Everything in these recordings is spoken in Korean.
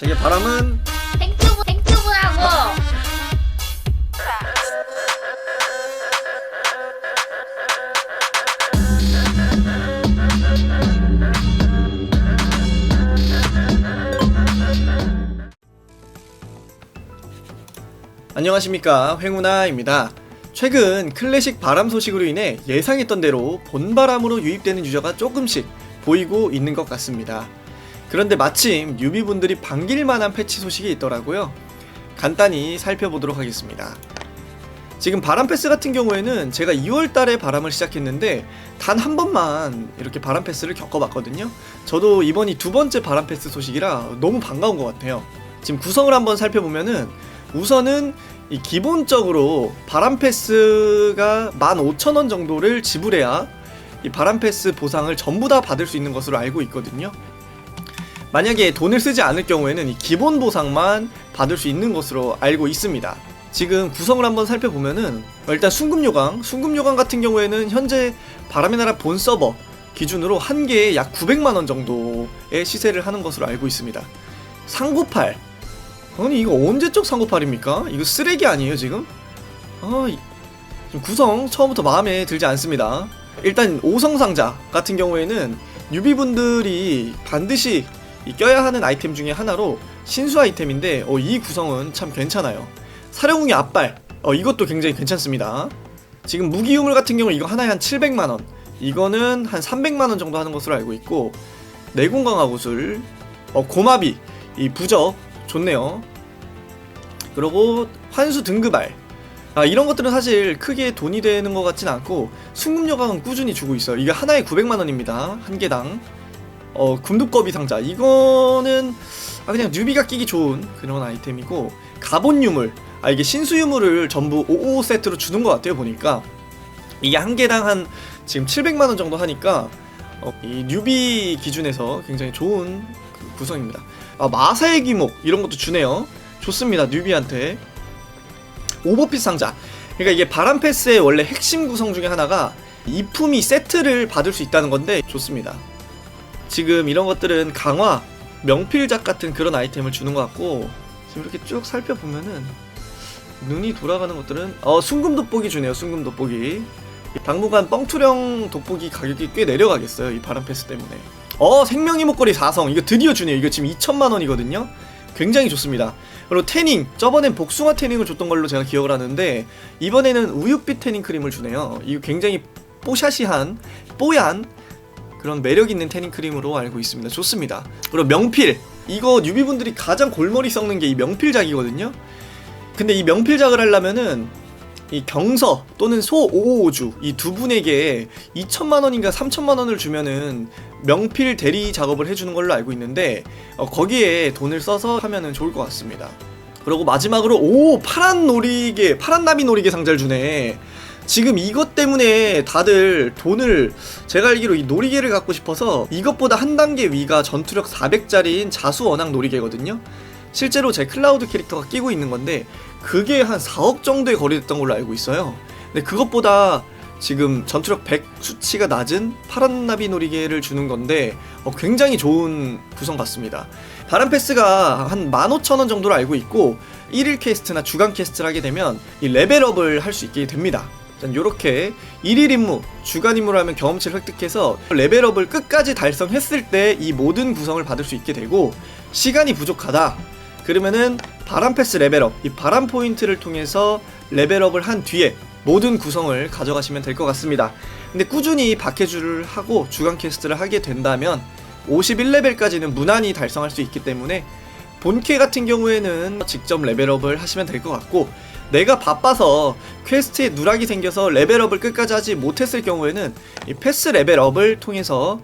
이게 바람은 땡큐브 땡큐브라고 안녕하십니까 횡우나입니다. 최근 클래식 바람 소식으로 인해 예상했던 대로 본바람으로 유입되는 유저가 조금씩 보이고 있는 것 같습니다. 그런데 마침 뉴비분들이 반길 만한 패치 소식이 있더라고요. 간단히 살펴보도록 하겠습니다. 지금 바람 패스 같은 경우에는 제가 2월 달에 바람을 시작했는데 단 한 번만 이렇게 바람 패스를 겪어봤거든요. 저도 이번이 두 번째 바람 패스 소식이라 너무 반가운 것 같아요. 지금 구성을 한번 살펴보면은 우선은 이 기본적으로 바람 패스가 15,000원 정도를 지불해야 이 바람 패스 보상을 전부 다 받을 수 있는 것으로 알고 있거든요. 만약에 돈을 쓰지 않을 경우에는 이 기본 보상만 받을 수 있는 것으로 알고 있습니다. 지금 구성을 한번 살펴보면은 일단 순금요강, 순금요강 같은 경우에는 현재 바람의 나라 본 서버 기준으로 한 개에 약 900만 원 정도의 시세를 하는 것으로 알고 있습니다. 상고팔 아니 이거 언제적 상고팔입니까? 이거 쓰레기 아니에요 지금? 아, 구성 처음부터 마음에 들지 않습니다. 일단 오성상자 같은 경우에는 뉴비분들이 반드시 이 껴야 하는 아이템 중에 하나로 신수 아이템인데 어, 이 구성은 참 괜찮아요. 사령궁의 앞발 어, 이것도 굉장히 괜찮습니다. 지금 무기 유물 같은 경우 이거 하나에 한 700만 원, 이거는 한 300만 원 정도 하는 것으로 알고 있고 내공 강화 구슬, 어, 고마비 이 부적 좋네요. 그리고 환수 등급알. 아, 이런 것들은 사실 크게 돈이 되는 것 같진 않고 순금여강은 꾸준히 주고 있어요. 이게 하나에 900만 원입니다. 한 개당. 어, 금두꺼비 상자. 이거는 아, 그냥 뉴비가 끼기 좋은 그런 아이템이고 가본 유물. 아, 이게 신수 유물을 전부 55 세트로 주는 것 같아요. 보니까 이게 한 개당 한 지금 700만 원 정도 하니까 어, 이 뉴비 기준에서 굉장히 좋은 그 구성입니다. 아, 마사의 귀목 이런 것도 주네요. 좋습니다. 뉴비한테. 오버핏 상자. 그러니까 이게 바람 패스의 원래 핵심 구성 중에 하나가 이 품이 세트를 받을 수 있다는 건데 좋습니다. 지금 이런 것들은 강화, 명필작 같은 그런 아이템을 주는 것 같고 지금 이렇게 쭉 살펴보면은 눈이 돌아가는 것들은 어 순금 돋보기 주네요. 순금 돋보기. 당분간 뻥투령 돋보기 가격이 꽤 내려가겠어요. 이 바람 패스 때문에. 어 생명의 목걸이 4성 이거 드디어 주네요. 이거 지금 2천만 원이거든요. 굉장히 좋습니다. 그리고 태닝 저번엔 복숭아 태닝을 줬던 걸로 제가 기억을 하는데 이번에는 우유빛 태닝 크림을 주네요. 이거 굉장히 뽀샤시한 뽀얀 그런 매력 있는 태닝 크림으로 알고 있습니다. 좋습니다. 그리고 명필 이거 뉴비분들이 가장 골머리 썩는 게 이 명필작이거든요. 근데 이 명필작을 하려면은 이 경서 또는 소오오주 이 두 분에게 2천만 원인가 3천만 원을 주면은 명필 대리 작업을 해주는 걸로 알고 있는데 어, 거기에 돈을 써서 하면은 좋을 것 같습니다. 그리고 마지막으로 오 파란 놀이개 파란 나비 놀이개 상자를 주네. 지금 이것 때문에 다들 돈을 제가 알기로 이 놀이개를 갖고 싶어서 이것보다 한 단계 위가 전투력 400짜리인 자수원앙 놀이개거든요. 실제로 제 클라우드 캐릭터가 끼고 있는 건데 그게 한 4억 정도에 거래됐던 걸로 알고 있어요. 근데 그것보다 지금 전투력 100 수치가 낮은 파란 나비 놀이개를 주는 건데 어, 굉장히 좋은 구성 같습니다. 바람 패스가 한 15,000원 정도로 알고 있고 1일 퀘스트나 주간 퀘스트를 하게 되면 이 레벨업을 할 수 있게 됩니다. 전 요렇게 1일 임무, 주간 임무를 하면 경험치를 획득해서 레벨업을 끝까지 달성했을 때 이 모든 구성을 받을 수 있게 되고 시간이 부족하다. 그러면은 바람 패스 레벨업, 이 바람 포인트를 통해서 레벨업을 한 뒤에 모든 구성을 가져가시면 될 것 같습니다. 근데 꾸준히 박해주를 하고 주간 퀘스트를 하게 된다면 51레벨까지는 무난히 달성할 수 있기 때문에 본캐 같은 경우에는 직접 레벨업을 하시면 될 것 같고 내가 바빠서 퀘스트에 누락이 생겨서 레벨업을 끝까지 하지 못했을 경우에는 이 패스 레벨업을 통해서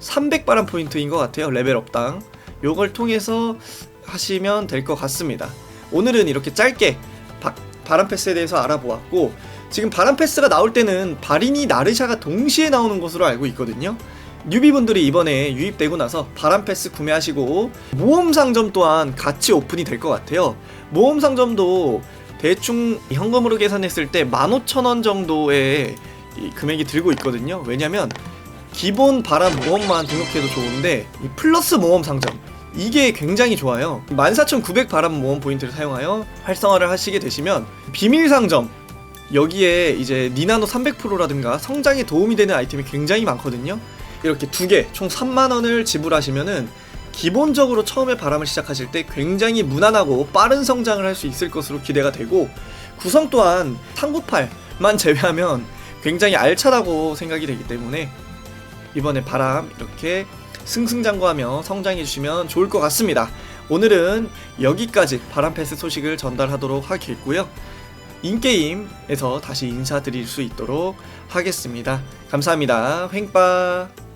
300바람 포인트인 것 같아요 레벨업당 요걸 통해서 하시면 될 것 같습니다. 오늘은 이렇게 짧게 바, 바람 패스에 대해서 알아보았고 지금 바람 패스가 나올 때는 바리니 나르샤가 동시에 나오는 것으로 알고 있거든요. 뉴비분들이 이번에 유입되고 나서 바람 패스 구매하시고 모험 상점 또한 같이 오픈이 될 것 같아요. 모험 상점도 대충 현금으로 계산했을 때 15,000원 정도의 이 금액이 들고 있거든요. 왜냐면 기본 바람 모험만 등록해도 좋은데 이 플러스 모험 상점 이게 굉장히 좋아요 14,900 바람 모험 포인트를 사용하여 활성화를 하시게 되시면 비밀 상점 여기에 이제 니나노 300%라든가 성장에 도움이 되는 아이템이 굉장히 많거든요 이렇게 두 개 총 3만원을 지불하시면은 기본적으로 처음에 바람을 시작하실 때 굉장히 무난하고 빠른 성장을 할 수 있을 것으로 기대가 되고 구성 또한 398만 제외하면 굉장히 알차다고 생각이 되기 때문에 이번에 바람 이렇게 승승장구하며 성장해 주시면 좋을 것 같습니다. 오늘은 여기까지 바람 패스 소식을 전달하도록 하겠고요. 인게임에서 다시 인사드릴 수 있도록 하겠습니다. 감사합니다. 횡빠